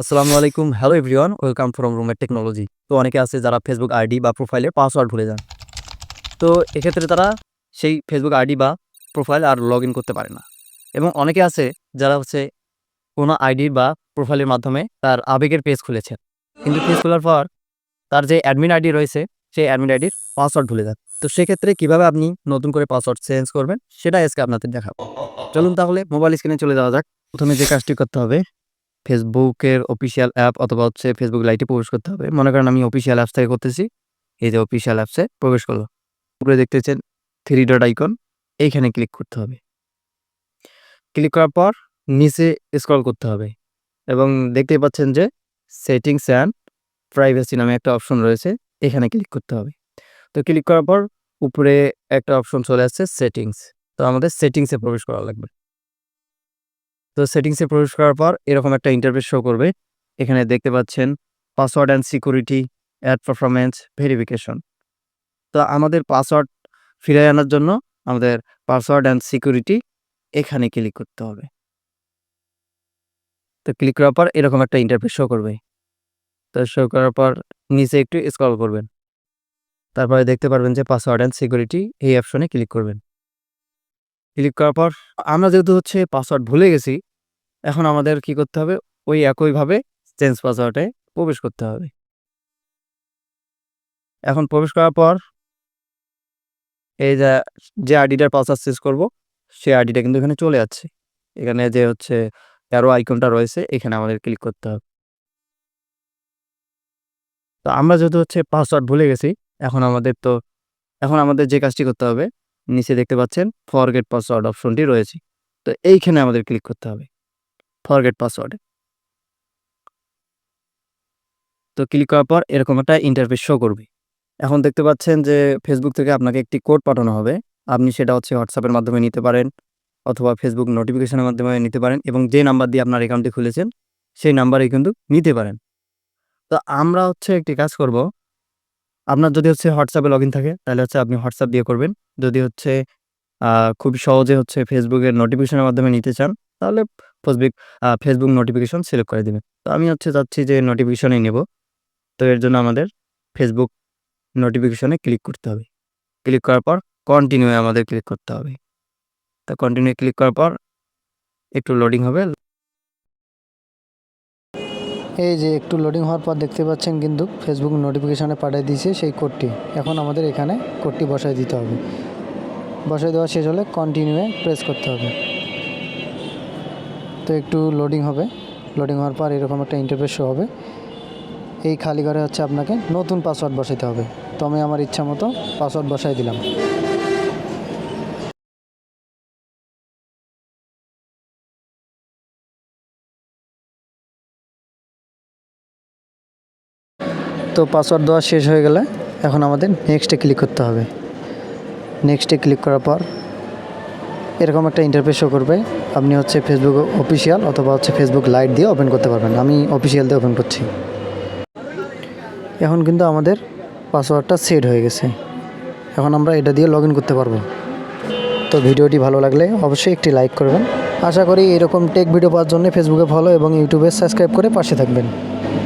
আসসালামু আলাইকুম। Hello everyone welcome from রুমের টেকনোলজি তো অনেকে আছে যারা ফেসবুক আইডি বা প্রোফাইলের পাসওয়ার্ড ভুলে যান। তো এক্ষেত্রে তারা সেই ফেসবুক আইডি বা প্রোফাইল আর লগ করতে পারে না। এবং অনেকে আছে যারা হচ্ছে কোনো আইডি বা প্রোফাইলের মাধ্যমে তার আবেগের পেজ খুলেছেন কিন্তু পেজ খোলার পর তার যে অ্যাডমিন আইডি রয়েছে, সেই অ্যাডমিন আইডির পাসওয়ার্ড ভুলে যান। তো সেক্ষেত্রে কীভাবে আপনি নতুন করে পাসওয়ার্ড চেঞ্জ করবেন, সেটা আজকে আপনাদের দেখাবো। চলুন তাহলে মোবাইল স্ক্রিনে চলে যাওয়া যাক। প্রথমে যে কাজটি করতে হবে ফেসবুকের অফিসিয়াল অ্যাপ অথবা হচ্ছে ফেসবুক লাইটে প্রবেশ করতে হবে। মনে করেন আমি অফিসিয়াল অ্যাপস থেকে করতেছি, এই যে অফিসিয়াল অ্যাপসে প্রবেশ করল। উপরে দেখতেছেন থ্রি ডট আইকন এইখানে ক্লিক করতে হবে। ক্লিক করার পর নিচে স্ক্রল করতে হবে এবং দেখতেই পাচ্ছেন যে সেটিংস অ্যান্ড প্রাইভেসি নামে একটা অপশন রয়েছে, এখানে ক্লিক করতে হবে। তো ক্লিক করার পর উপরে একটা অপশন চলে আসছে সেটিংস তো আমাদের সেটিংসে প্রবেশ করা লাগবে। তো সেটিংসে প্রবেশ করার পর এরকম একটা ইন্টারফেস শো করবে। এখানে দেখতে পাচ্ছেন password and security ad performance verification তো আমাদের পাসওয়ার্ড ফিরে আনার জন্য আমাদের পাসওয়ার্ড অ্যান্ড সিকিউরিটি এখানে ক্লিক করতে হবে। তো ক্লিক করার পর এরকম একটা ইন্টারফেস শো করবে। তো শো করার পর নিচে একটু স্ক্রল করবেন। তারপরে দেখতে পারবেন যে পাসওয়ার্ড অ্যান্ড সিকিউরিটি এই অপশনে ক্লিক করবেন। ক্লিক করার পর আমরা যেহেতু হচ্ছে পাসওয়ার্ড ভুলে গেছি, এখন আমাদের কি করতে হবে? ওই একইভাবে চেঞ্জ পাসওয়ার্ডে প্রবেশ করতে হবে। এখন প্রবেশ করার পর এই যে যে আইডিটার পাসওয়ার্ড চেঞ্জ করব, সেই আইডিটা কিন্তু এখানে চলে যাচ্ছে। এখানে যে হচ্ছে অ্যারো আইকনটা রয়েছে, এখানে আমাদের ক্লিক করতে হবে। তো আমরা যেহেতু হচ্ছে পাসওয়ার্ড ভুলে গেছি, এখন আমাদের তো, এখন আমাদের যে কাজটি করতে হবে নিচে দেখতে পাচ্ছেন ফরগেট পাসওয়ার্ড অপশনটি রয়েছে। তো এইখানে আমাদের ক্লিক করতে হবে ফরগেট পাসওয়ার্ডে তো ক্লিক করার পর এরকম একটা ইন্টারফেস শো করবে। এখন দেখতে পাচ্ছেন যে ফেসবুক থেকে আপনাকে একটি কোড পাঠানো হবে। আপনি সেটা হচ্ছে হোয়াটসঅ্যাপের মাধ্যমে নিতে পারেন অথবা ফেসবুক নোটিফিকেশনের মাধ্যমে নিতে পারেন এবং যে নাম্বার দিয়ে আপনার অ্যাকাউন্টটি খুলেছেন, সেই নাম্বারে কিন্তু নিতে পারেন। তো আমরা হচ্ছে একটি কাজ করব আপনার যদি হচ্ছে হোয়াটসঅ্যাপে লগ ইন থাকে, তাহলে হচ্ছে আপনি হোয়াটসঅ্যাপ দিয়ে করবেন। যদি হচ্ছে খুবই সহজে হচ্ছে ফেসবুকের নোটিফিকেশনের মাধ্যমে নিতে চান, তাহলে ফেসবুক ফেসবুক নোটিফিকেশন সিলেক্ট করে দেবেন। তো আমি হচ্ছে চাচ্ছি যে নোটিফিকেশনেই নেব। তো এর জন্য আমাদের ফেসবুক নোটিফিকেশনে ক্লিক করতে হবে। ক্লিক করার পর কন্টিনিউ আমাদের ক্লিক করতে হবে। তা কন্টিনিউ ক্লিক করার পর একটু লোডিং হবে। এই যে একটু লোডিং হওয়ার পর দেখতে পাচ্ছেন কিন্তু ফেসবুক নোটিফিকেশানে পাঠিয়ে দিয়েছে সেই কোডটি এখন আমাদের এখানে কোডটি বসায় দিতে হবে। বসায় দেওয়া শেষ হলে কন্টিনিউয়ে প্রেস করতে হবে। তো একটু লোডিং হবে। লোডিং হওয়ার পর এরকম একটা ইন্টারফেস শো হবে। এই খালি ঘরে হচ্ছে আপনাকে নতুন পাসওয়ার্ড বসাতে হবে। তো আমি আমার ইচ্ছা মতো পাসওয়ার্ড বসাই দিলাম। তো পাসওয়ার্ড দেওয়া শেষ হয়ে গেলে এখন আমাদের নেক্সটে ক্লিক করতে হবে। নেক্সটে ক্লিক করার পর এরকম একটা ইন্টারফেস শো করবে। আপনি হচ্ছে ফেসবুক অফিসিয়াল অথবা হচ্ছে ফেসবুক লাইট দিয়ে ওপেন করতে পারবেন। আমি অফিসিয়াল দিয়ে ওপেন করছি। এখন কিন্তু আমাদের পাসওয়ার্ডটা সেট হয়ে গেছে। এখন আমরা এটা দিয়ে লগ করতে পারব। তো ভিডিওটি ভালো লাগলে অবশ্যই একটি লাইক করবেন। আশা করি এরকম টেক ভিডিও পাওয়ার জন্য ফেসবুকে ফলো এবং ইউটিউবে সাবস্ক্রাইব করে পাশে থাকবেন।